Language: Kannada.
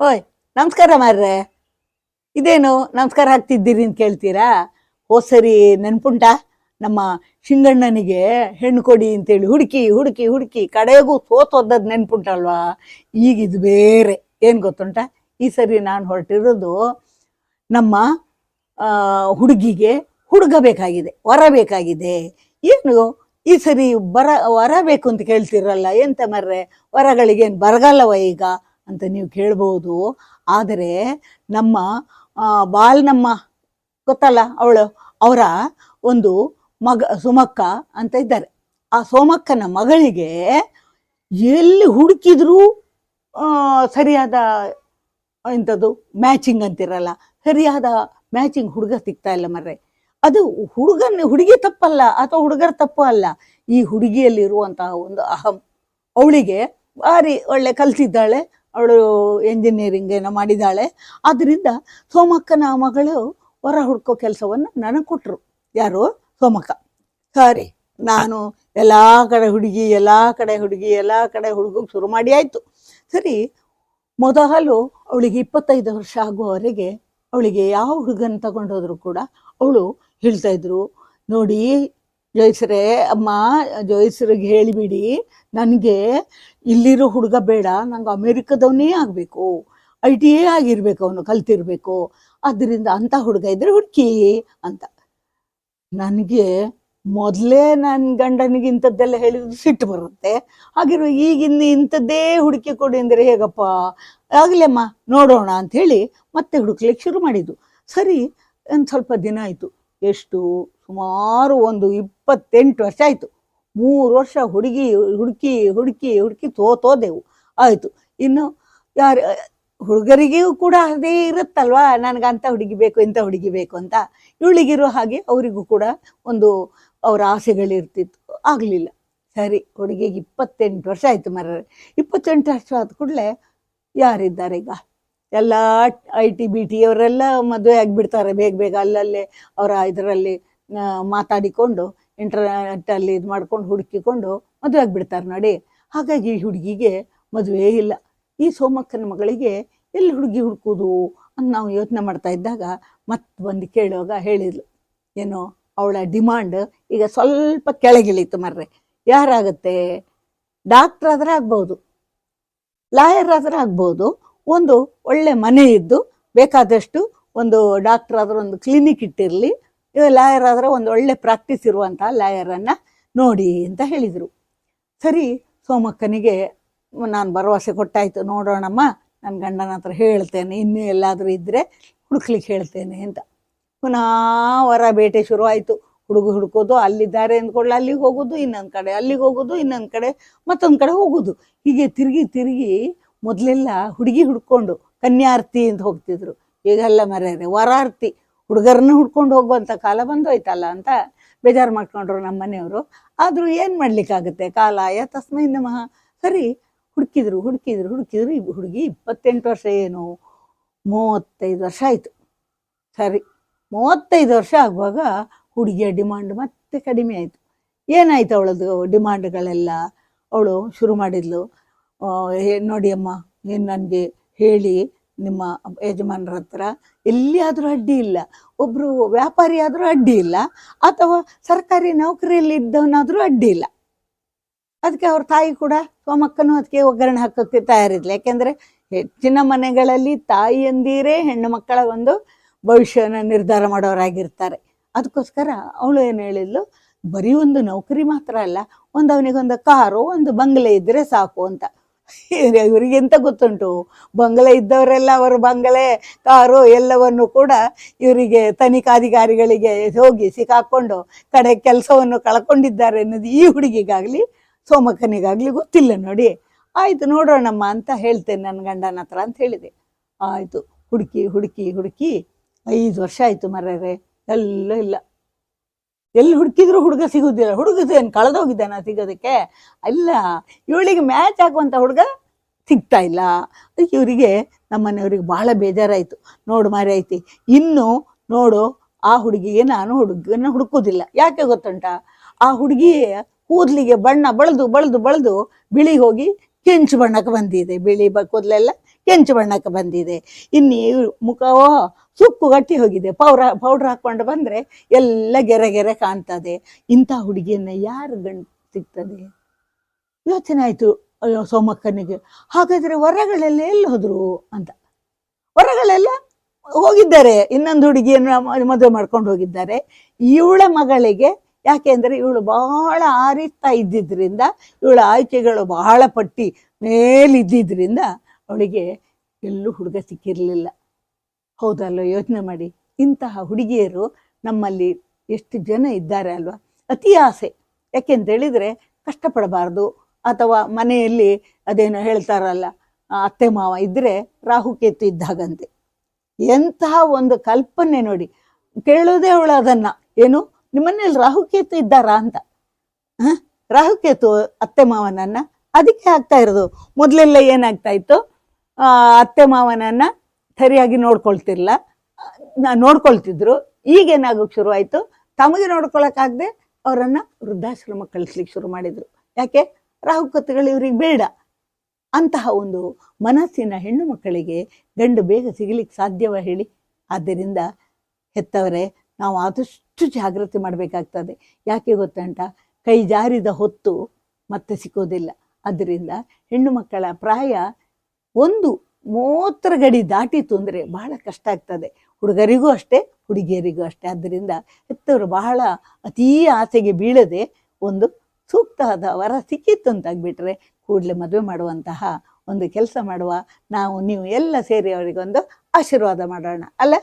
ಓಯ್, ನಮಸ್ಕಾರ ಮಾರ್ರೆ. ಇದೇನು ನಮಸ್ಕಾರ ಹಾಕ್ತಿದ್ದೀರಿ ಅಂತ ಕೇಳ್ತೀರಾ? ಸರಿ, ನೆನ್ಪುಂಟ? ನಮ್ಮ ಶಿಂಗಣ್ಣನಿಗೆ ಹೆಣ್ಣು ಕೊಡಿ ಅಂತೇಳಿ ಹುಡುಕಿ ಹುಡುಕಿ ಹುಡುಕಿ ಕಡೆಗೂ ಸೋತೋದದ್ದು ನೆನ್ಪುಂಟಲ್ವಾ? ಈಗ ಇದು ಬೇರೆ. ಏನು ಗೊತ್ತುಂಟ? ಈ ಸರಿ ನಾನು ಹೊರಟಿರೋದು ನಮ್ಮ ಹುಡುಗಿಗೆ ಹುಡುಗ ಬೇಕಾಗಿದೆ, ವರ ಬೇಕಾಗಿದೆ. ಏನು? ಈ ಸರಿ ಬರ, ವರ ಬೇಕು ಅಂತ ಕೇಳ್ತಿರಲ್ಲ, ಎಂತ ಮರ್ರೆ? ವರಗಳಿಗೇನು ಬರಗಾಲವ ಈಗ? ಅಂತ ನೀವು ಕೇಳ್ಬೋದು. ಆದರೆ ನಮ್ಮ ಬಾಲ್ನಮ್ಮ ಗೊತ್ತಲ್ಲ ಅವಳು? ಅವರ ಒಂದು ಮಗ, ಸುಮಕ್ಕ ಅಂತ ಇದ್ದಾರೆ. ಆ ಸೋಮಕ್ಕನ ಮಗಳಿಗೆ ಎಲ್ಲಿ ಹುಡುಕಿದ್ರೂ ಸರಿಯಾದ ಇಂಥದ್ದು ಮ್ಯಾಚಿಂಗ್ ಅಂತಿರಲ್ಲ. ಸರಿಯಾದ ಮ್ಯಾಚಿಂಗ್ ಹುಡುಗ ಸಿಗ್ತಾ ಇಲ್ಲ ಮರ್ರೆ. ಅದು ಹುಡುಗನ, ಹುಡುಗಿ ತಪ್ಪಲ್ಲ ಅಥವಾ ಹುಡುಗರ ತಪ್ಪು ಅಲ್ಲ. ಈ ಹುಡುಗಿಯಲ್ಲಿರುವಂತಹ ಒಂದು ಅಹಂ. ಅವಳಿಗೆ ಭಾರಿ ಒಳ್ಳೆ ಕಲ್ತಿದ್ದಾಳೆ. ಅವಳು ಎಂಜಿನಿಯರಿಂಗ್ ಏನೋ ಮಾಡಿದ್ದಾಳೆ ಆದ್ದರಿಂದ ಸೋಮಕ್ಕನ ಮಗಳು ಹೊರ ಹುಡ್ಕೋ ಕೆಲಸವನ್ನು ನನಗೆ ಕೊಟ್ಟರು ಯಾರು? ಸೋಮಕ್ಕ. ಸರಿ, ನಾನು ಎಲ್ಲ ಕಡೆ ಹುಡುಗಿ, ಎಲ್ಲ ಕಡೆ ಹುಡುಗಿ, ಎಲ್ಲ ಕಡೆ ಹುಡುಗಕ್ಕೆ ಶುರು ಮಾಡಿ ಆಯಿತು. ಸರಿ, ಮೊದಲು ಅವಳಿಗೆ ಇಪ್ಪತ್ತೈದು ವರ್ಷ ಆಗುವವರೆಗೆ ಅವಳಿಗೆ ಯಾವ ಹುಡುಗನ ತಗೊಂಡೋದ್ರು ಕೂಡ ಅವಳು ಹೇಳ್ತಾಯಿದ್ರು ನೋಡಿ ಜೋಯಿಸ್ರೆ, ಅಮ್ಮ, ಜೋಯಿಸ್ರಿಗೆ ಹೇಳಿಬಿಡಿ, ನನಗೆ ಇಲ್ಲಿರೋ ಹುಡುಗ ಬೇಡ, ನಂಗೆ ಅಮೇರಿಕದವನೇ ಆಗಬೇಕು. ಐ ಟಿ ಎ ಆಗಿರ್ಬೇಕು ಅವನು, ಕಲ್ತಿರ್ಬೇಕು. ಅದರಿಂದ ಅಂಥ ಹುಡುಗ ಇದ್ರೆ ಹುಡುಕಿ, ಅಂತ. ನನಗೆ ಮೊದಲೇ ನನ್ನ ಗಂಡನಿಗೆ ಇಂಥದ್ದೆಲ್ಲ ಹೇಳಿದ್ರು ಸಿಟ್ಟು ಬರುತ್ತೆ. ಹಾಗಿರೋ ಈಗಿನ ಇಂಥದ್ದೇ ಹುಡುಕಿ ಕೊಡಿ ಅಂದರೆ ಹೇಗಪ್ಪ? ಅಮ್ಮ, ನೋಡೋಣ ಅಂತ ಹೇಳಿ ಮತ್ತೆ ಹುಡುಕ್ಲಿಕ್ಕೆ ಶುರು ಮಾಡಿದ್ದು. ಸರಿ, ಒಂದು ಸ್ವಲ್ಪ ದಿನ ಆಯಿತು. ಎಷ್ಟು? ಸುಮಾರು ಒಂದು ಇಪ್ಪತ್ತೆಂಟು ವರ್ಷ ಆಯಿತು. ಮೂರು ವರ್ಷ ಹುಡುಗಿ, ಹುಡುಕಿ ಹುಡುಕಿ ಹುಡುಕಿ ತೋತೋದೆವು ಆಯಿತು. ಇನ್ನು ಯಾರು, ಹುಡುಗರಿಗೂ ಕೂಡ ಅದೇ ಇರುತ್ತಲ್ವಾ? ನನಗೆ ಅಂಥ ಹುಡುಗಿ ಬೇಕು ಇಂಥ ಹುಡುಗಿ ಬೇಕು ಅಂತ. ಇವಳಿಗಿರೋ ಹಾಗೆ ಅವರಿಗೂ ಕೂಡ ಒಂದು ಅವರ ಆಸೆಗಳಿರ್ತಿತ್ತು. ಆಗಲಿಲ್ಲ. ಸರಿ, ಹುಡುಗಿಗೆ ಇಪ್ಪತ್ತೆಂಟು ವರ್ಷ ಆಯಿತು ಮರ ಇಪ್ಪತ್ತೆಂಟು ವರ್ಷ ಆದ ಕೂಡಲೇ ಯಾರಿದ್ದಾರೆ ಈಗ? ಎಲ್ಲ ಐ ಟಿ, ಬಿ ಟಿ ಅವರೆಲ್ಲ ಮದುವೆ ಆಗಿಬಿಡ್ತಾರೆ ಬೇಗ ಬೇಗ. ಅಲ್ಲಲ್ಲೇ ಅವರ ಇದರಲ್ಲಿ ಮಾತಾಡಿಕೊಂಡು ಇಂಟರ್ನೆಟ್ಟಲ್ಲಿ ಇದು ಮಾಡ್ಕೊಂಡು ಹುಡುಕಿಕೊಂಡು ಮದುವೆ ಆಗಿಬಿಡ್ತಾರೆ ನೋಡಿ. ಹಾಗಾಗಿ ಈ ಹುಡುಗಿಗೆ ಮದುವೆ ಇಲ್ಲ. ಈ ಸೋಮಕ್ಕನ ಮಗಳಿಗೆ ಎಲ್ಲಿ ಹುಡುಗಿ ಹುಡುಕೋದು ಅಂತ ನಾವು ಯೋಚನೆ ಮಾಡ್ತಾ ಇದ್ದಾಗ ಮತ್ತೆ ಬಂದು ಕೇಳುವಾಗ ಹೇಳಿದ್ಲು, ಏನೋ ಅವಳ ಡಿಮಾಂಡ್ ಈಗ ಸ್ವಲ್ಪ ಕೆಳಗಿಳಿತು ಮರ್ರೆ. ಯಾರಾಗುತ್ತೆ? ಡಾಕ್ಟ್ರ್ ಆದರೆ ಆಗ್ಬೋದು ಲಾಯರ್ ಆದರೆ ಆಗ್ಬೋದು, ಒಂದು ಒಳ್ಳೆ ಮನೆ ಇದ್ದು ಬೇಕಾದಷ್ಟು ಒಂದು ಡಾಕ್ಟರ್ ಆದರೂ ಒಂದು ಕ್ಲಿನಿಕ್ ಇಟ್ಟಿರಲಿ ಲಾಯರ್ ಆದರೆ ಒಂದು ಒಳ್ಳೆ ಪ್ರಾಕ್ಟೀಸ್ ಇರುವಂಥ ಲಾಯರನ್ನು ನೋಡಿ ಅಂತ ಹೇಳಿದರು. ಸರಿ, ಸೋಮಕ್ಕನಿಗೆ ನಾನು ಭರವಸೆ ಕೊಟ್ಟಾಯ್ತು, ನೋಡೋಣಮ್ಮ ನನ್ನ ಗಂಡನ ಹತ್ರ ಹೇಳ್ತೇನೆ, ಇನ್ನೂ ಎಲ್ಲಾದರೂ ಇದ್ದರೆ ಹುಡುಕ್ಲಿಕ್ಕೆ ಹೇಳ್ತೇನೆ ಅಂತ. ಪುನಃ ವರ ಬೇಟೆ ಶುರು ಆಯಿತು ಹುಡುಗ ಹುಡುಕೋದು, ಅಲ್ಲಿದ್ದಾರೆ ಅಂದ್ಕೊಳ್ಳಿ, ಅಲ್ಲಿಗೆ ಹೋಗೋದು, ಇನ್ನೊಂದು ಕಡೆ ಅಲ್ಲಿಗೆ ಹೋಗೋದು, ಇನ್ನೊಂದು ಕಡೆ ಮತ್ತೊಂದು ಕಡೆ ಹೋಗೋದು. ಹೀಗೆ ತಿರುಗಿ ತಿರುಗಿ ಮೊದಲೆಲ್ಲ ಹುಡುಗಿ ಹುಡ್ಕೊಂಡು ಕನ್ಯಾರ್ತಿ ಅಂತ ಹೋಗ್ತಿದ್ರು. ಈಗೆಲ್ಲ ಮರ್ಯಾರೆ ವರಾರ್ತಿ. ಹುಡುಗರನ್ನ ಹುಡ್ಕೊಂಡು ಹೋಗುವಂಥ ಕಾಲ ಬಂದೋಯ್ತಲ್ಲ ಅಂತ ಬೇಜಾರು ಮಾಡ್ಕೊಂಡ್ರು ನಮ್ಮ ಮನೆಯವರು. ಆದರೂ ಏನು ಮಾಡ್ಲಿಕ್ಕಾಗುತ್ತೆ? ಕಾಲಾಯ ತಸ್ಮೈ ನಮಃ. ಸರಿ, ಹುಡುಕಿದ್ರು ಹುಡುಕಿದ್ರು ಹುಡುಕಿದ್ರು ಈ ಹುಡುಗಿ ಇಪ್ಪತ್ತೆಂಟು ವರ್ಷ ಏನು? ಮೂವತ್ತೈದು ವರ್ಷ ಆಯಿತು. ಸರಿ, ಮೂವತ್ತೈದು ವರ್ಷ ಆಗುವಾಗ ಹುಡುಗಿಯ ಡಿಮಾಂಡ್ ಮತ್ತೆ ಕಡಿಮೆ ಆಯಿತು. ಏನಾಯ್ತು ಅವಳದು ಡಿಮಾಂಡ್ಗಳೆಲ್ಲ? ಅವಳು ಶುರು ಮಾಡಿದ್ಲು. ನೋಡಿ ಅಮ್ಮ ಏನು ನನಗೆ ಹೇಳಿ ನಿಮ್ಮ ಯಜಮಾನರ ಹತ್ರ ಎಲ್ಲಿಯಾದರೂ ಅಡ್ಡಿ ಇಲ್ಲ. ಒಬ್ಬರು ವ್ಯಾಪಾರಿ ಆದರೂ ಅಡ್ಡಿ ಇಲ್ಲ. ಅಥವಾ ಸರ್ಕಾರಿ ನೌಕರಿಯಲ್ಲಿ ಇದ್ದವನಾದರೂ ಅಡ್ಡಿ ಇಲ್ಲ. ಅದಕ್ಕೆ ಅವ್ರ ತಾಯಿ ಕೂಡ ಮಕ್ಕನೂ ಅದಕ್ಕೆ ಒಗ್ಗರಣೆ ಹಾಕೋಕ್ಕೆ ತಯಾರಿದ್ಲು. ಯಾಕೆಂದರೆ ಹೆಚ್ಚಿನ ಮನೆಗಳಲ್ಲಿ ತಾಯಿಯಂದಿರೇ ಹೆಣ್ಣು ಮಕ್ಕಳ ಒಂದು ಭವಿಷ್ಯನ ನಿರ್ಧಾರ ಮಾಡೋರಾಗಿರ್ತಾರೆ. ಅದಕ್ಕೋಸ್ಕರ ಅವಳು ಏನು ಹೇಳಿದ್ಲು, ಬರೀ ಒಂದು ನೌಕರಿ ಮಾತ್ರ ಅಲ್ಲ, ಒಂದು ಅವನಿಗೊಂದು ಕಾರು, ಒಂದು ಬಂಗಲೆ ಇದ್ದರೆ ಸಾಕು ಅಂತ. ಇವರಿಗೆ ಎಂತ ಗೊತ್ತುಂಟು? ಬಂಗಲೆ ಇದ್ದವರೆಲ್ಲ ಅವರ ಬಂಗಲೆ, ಕಾರು ಎಲ್ಲವನ್ನು ಕೂಡ ಇವರಿಗೆ ತನಿಖಾಧಿಕಾರಿಗಳಿಗೆ ಹೋಗಿ ಸಿಕ್ಕಾಕ್ಕೊಂಡು ಕಡೆ ಕೆಲಸವನ್ನು ಕಳ್ಕೊಂಡಿದ್ದಾರೆ ಅನ್ನೋದು ಈ ಹುಡುಗಿಗಾಗಲಿ, ಸೋಮಕ್ಕನಿಗಾಗಲಿ ಗೊತ್ತಿಲ್ಲ ನೋಡಿ. ಆಯಿತು, ನೋಡೋಣಮ್ಮ ಅಂತ ಹೇಳ್ತೇನೆ ನನ್ನ ಗಂಡನ ಹತ್ರ ಅಂತ ಹೇಳಿದೆ. ಆಯಿತು, ಹುಡುಕಿ ಹುಡುಕಿ ಹುಡುಕಿ, ಐದು ವರ್ಷ ಆಯಿತು ಮರ್ರೆ, ಎಲ್ಲ ಇಲ್ಲ. ಎಲ್ಲಿ ಹುಡುಕಿದ್ರು ಹುಡುಗ ಸಿಗುದಿಲ್ಲ. ಹುಡುಗ ಕಳೆದೋಗಿದ್ದಾನ ಸಿಗೋದಕ್ಕೆ? ಅಲ್ಲ, ಇವಳಿಗೆ ಮ್ಯಾಚ್ ಆಗುವಂತ ಹುಡುಗ ಸಿಗ್ತಾ ಇಲ್ಲ. ಅದಕ್ಕೆ ಇವರಿಗೆ ನಮ್ಮನೆಯವ್ರಿಗೆ ಬಹಳ ಬೇಜಾರಾಯಿತು. ನೋಡು ಮಾರಿ ಐತಿ ಇನ್ನು ನೋಡು, ಆ ಹುಡುಗಿಗೆ ನಾನು ಹುಡುಗನ ಹುಡುಕೋದಿಲ್ಲ. ಯಾಕೆ ಗೊತ್ತುಂಟ? ಆ ಹುಡುಗಿಯ ಕೂದಲಿಗೆ ಬಣ್ಣ ಬಳದು ಬಳದು ಬಳದು ಬಿಳಿ ಹೋಗಿ ಕೆಂಚು ಬಣ್ಣಕ್ಕೆ ಬಂದಿದೆ. ಬಿಳಿ ಬ ಕೂದಲೆಲ್ಲ ಕೆಂಚು ಬಣ್ಣಕ್ಕೆ ಬಂದಿದೆ. ಇನ್ನು ಮುಖವೋ ಸುಕ್ಕು ಗಟ್ಟಿ ಹೋಗಿದೆ. ಪೌರ, ಪೌಡ್ರ್ ಹಾಕ್ಕೊಂಡು ಬಂದರೆ ಎಲ್ಲ ಗೆರೆ ಗೆರೆ ಕಾಣ್ತದೆ. ಇಂಥ ಹುಡುಗಿಯನ್ನ ಯಾರು ಗಂಡು ಸಿಗ್ತದೆ? ಯೋಚನೆ ಆಯಿತು. ಅಯ್ಯೋ, ಸೋಮಕ್ಕನಿಗೆ. ಹಾಗಾದರೆ ವರಗಳೆಲ್ಲ ಎಲ್ಲಿ ಹೋದರು ಅಂತ. ವರಗಳೆಲ್ಲ ಹೋಗಿದ್ದಾರೆ. ಇನ್ನೊಂದು ಹುಡುಗಿಯನ್ನು ಮದುವೆ ಮಾಡ್ಕೊಂಡು ಹೋಗಿದ್ದಾರೆ. ಇವಳ ಮಗಳಿಗೆ ಯಾಕೆಂದ್ರೆ ಇವಳು ಬಹಳ ಆರಿಸ್ತಾ ಇದ್ದಿದ್ದರಿಂದ ಇವಳ ಆಯ್ಕೆಗಳು ಬಹಳ ಪಟ್ಟಿ ಮೇಲಿದ್ದಿದ್ರಿಂದ ಅವಳಿಗೆ ಎಲ್ಲೂ ಹುಡುಗ ಸಿಕ್ಕಿರಲಿಲ್ಲ. ಹೌದಲ್ವ ಯೋಚನೆ ಮಾಡಿ. ಇಂತಹ ಹುಡುಗಿಯರು ನಮ್ಮಲ್ಲಿ ಎಷ್ಟು ಜನ ಇದ್ದಾರೆ ಅಲ್ವಾ? ಅತಿ ಆಸೆ. ಯಾಕೆಂತ ಹೇಳಿದ್ರೆ ಕಷ್ಟಪಡಬಾರ್ದು. ಅಥವಾ ಮನೆಯಲ್ಲಿ ಅದೇನೋ ಹೇಳ್ತಾರಲ್ಲ ಅತ್ತೆ ಮಾವ ಇದ್ದರೆ ರಾಹುಕೇತು ಇದ್ದಾಗಂತೆ. ಎಂತಹ ಒಂದು ಕಲ್ಪನೆ ನೋಡಿ. ಕೇಳೋದೇ ಅವಳು ಅದನ್ನ. ಏನು? ನಿಮ್ಮನೇಲಿ ರಾಹುಕೇತು ಇದ್ದಾರಾ ಅಂತ? ರಾಹುಕೇತು ಅತ್ತೆ ಮಾವನನ್ನ. ಅದಕ್ಕೆ ಆಗ್ತಾ ಇರೋದು. ಮೊದಲೆಲ್ಲ ಏನಾಗ್ತಾ ಇತ್ತು? ಅತ್ತೆ ಮಾವನನ್ನ ಸರಿಯಾಗಿ ನೋಡ್ಕೊಳ್ತಿರ್ಲ. ನೋಡ್ಕೊಳ್ತಿದ್ರು. ಈಗೇನಾಗೋಕೆ ಶುರುವಾಯಿತು ತಮಗೆ ನೋಡ್ಕೊಳಕ್ಕಾಗದೆ ಅವರನ್ನ ವೃದ್ಧಾಶ್ರಮ ಕಳಿಸ್ಲಿಕ್ಕೆ ಶುರು ಮಾಡಿದ್ರು. ಯಾಕೆ? ರಾಹುಕತ್ತುಗಳು ಇವ್ರಿಗೆ ಬೇಡ. ಅಂತಹ ಒಂದು ಮನಸ್ಸಿನ ಹೆಣ್ಣು ಮಕ್ಕಳಿಗೆ ಗಂಡು ಬೇಗ ಸಿಗಲಿಕ್ಕೆ ಸಾಧ್ಯವ ಹೇಳಿ. ಆದ್ದರಿಂದ ಹೆತ್ತವರೇ, ನಾವು ಆದಷ್ಟು ಜಾಗೃತಿ ಮಾಡಬೇಕಾಗ್ತದೆ. ಯಾಕೆ ಗೊತ್ತಂಟ ಕೈ ಜಾರಿದ ಹೊತ್ತು ಮತ್ತೆ ಸಿಕ್ಕೋದಿಲ್ಲ. ಅದರಿಂದ ಹೆಣ್ಣು ಮಕ್ಕಳ ಪ್ರಾಯ ಒಂದು ಮೂವತ್ತರ ಗಡಿ ದಾಟಿತು ಅಂದರೆ ಬಹಳ ಕಷ್ಟ ಆಗ್ತದೆ. ಹುಡುಗರಿಗೂ ಅಷ್ಟೇ, ಹುಡುಗಿಯರಿಗೂ ಅಷ್ಟೇ. ಆದ್ದರಿಂದ ಹೆತ್ತವರು ಬಹಳ ಅತೀ ಆಸೆಗೆ ಬೀಳದೆ ಒಂದು ಸೂಕ್ತವಾದ ವರ ಸಿಕ್ಕಿತ್ತು ಅಂತಾಗ್ಬಿಟ್ರೆ ಕೂಡಲೇ ಮದುವೆ ಮಾಡುವಂತಹ ಒಂದು ಕೆಲಸ ಮಾಡುವ ನಾವು, ನೀವು ಎಲ್ಲ ಸೇರಿ ಅವರಿಗೊಂದು ಆಶೀರ್ವಾದ ಮಾಡೋಣ, ಅಲ್ಲ?